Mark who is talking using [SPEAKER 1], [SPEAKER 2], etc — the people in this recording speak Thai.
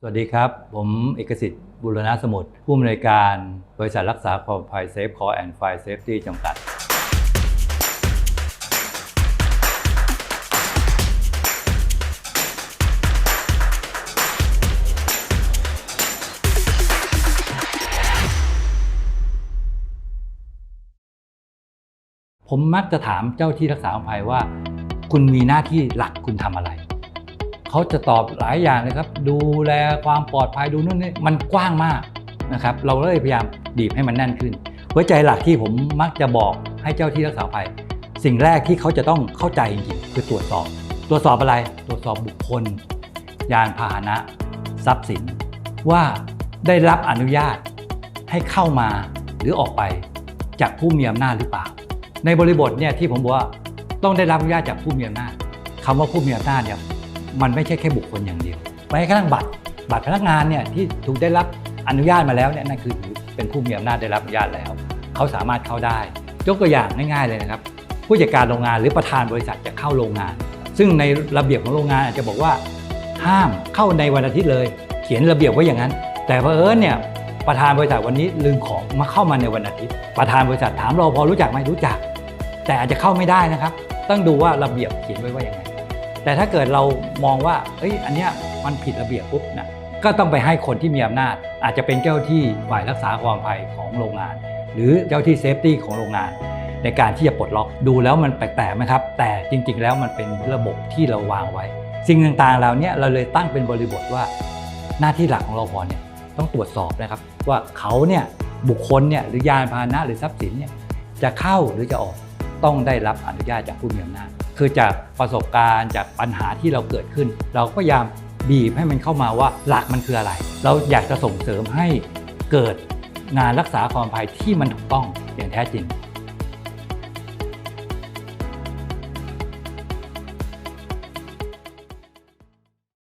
[SPEAKER 1] สวัสดีครับ ผมเอกสิทธิ์บุรณะสมุทรผู้อำนวยการบริษัทรักษาความปลอดภัยเซฟคอร์แอนด์ไฟเซฟตี้จำกัด ผมมักจะถามเจ้าที่รักษาความปลอดภัยว่า คุณมีหน้าที่หลักคุณทำอะไร เขาจะตอบหลายอย่างเลยครับ ดูแลความปลอดภัยดูนู่นนี่มันกว้างมากนะครับ เราเลยพยายามบีบให้มันแน่นขึ้น หัวใจหลักที่ผมมักจะบอกให้เจ้าที่รักษาภัย สิ่งแรกที่เขาจะต้องเข้าใจจริงๆคือตรวจสอบ ตรวจสอบอะไร ตรวจสอบบุคคล ยานพาหนะ ทรัพย์สิน ว่าได้รับอนุญาตให้เข้ามาหรือออกไปจากผู้มีอำนาจหรือเปล่า ในบริบทเนี่ยที่ผมบอกว่าต้องได้รับอนุญาตจากผู้มีอำนาจคำว่าผู้มีอำนาจเนี่ย มันไม่ใช่แค่บุคคลอย่างเดียวแม้กระทั่งบัตร บัตรพนักงานเนี่ยที่ถูกได้รับอนุญาตมาแล้วเนี่ยนั่นคือเป็นผู้มีอำนาจได้รับอนุญาตแล้ว เขาสามารถเข้าได้ ยกตัวอย่างง่ายๆเลยนะครับ ผู้จัดการโรงงานหรือประธานบริษัทจะเข้าโรงงาน ซึ่งในระเบียบของโรงงานอาจจะบอกว่า ห้ามเข้าในวันอาทิตย์เลย เขียนระเบียบไว้อย่างนั้น แต่เพอเอิญเนี่ยประธานบริษัทวันนี้ลืมของมาเข้ามาในวันอาทิตย์ ประธานบริษัทถามรอพอรู้จักไหมรู้จัก แต่อาจจะเข้าไม่ได้นะครับ ต้องดูว่าระเบียบเขียนไว้ว่าอย่างไง แต่ถ้าเกิดเรามองว่าเอ้ยอันเนี้ยมันผิดระเบียบปุ๊บนะก็ต้องไปให้คนที่มีอำนาจ อาจจะเป็นเจ้าที่ฝ่ายรักษาความปลอดภัยของโรงงาน หรือเจ้าที่เซฟตี้ของโรงงาน ในการที่จะปลดล็อกดูแล้วมันแปลกๆไหมครับ แต่จริงๆแล้วมันเป็นระบบที่เราวางไว้ สิ่งต่างๆเหล่านี้เราเลยตั้งเป็นบริบทว่า หน้าที่หลักของรพเนี่ยต้องตรวจสอบนะครับ ว่าเขาเนี่ยบุคคลเนี่ยหรือยานพาหนะหรือทรัพย์สินเนี่ยจะเข้าหรือจะออกต้องได้รับอนุญาตจากผู้มีอำนาจ คือจากประสบการณ์จากปัญหาที่เราเกิดขึ้น เราก็พยายามบีบให้มันเข้ามาว่าหลักมันคืออะไร เราอยากจะส่งเสริมให้เกิดงานรักษาความปลอดภัยที่มันถูกต้องอย่างแท้จริง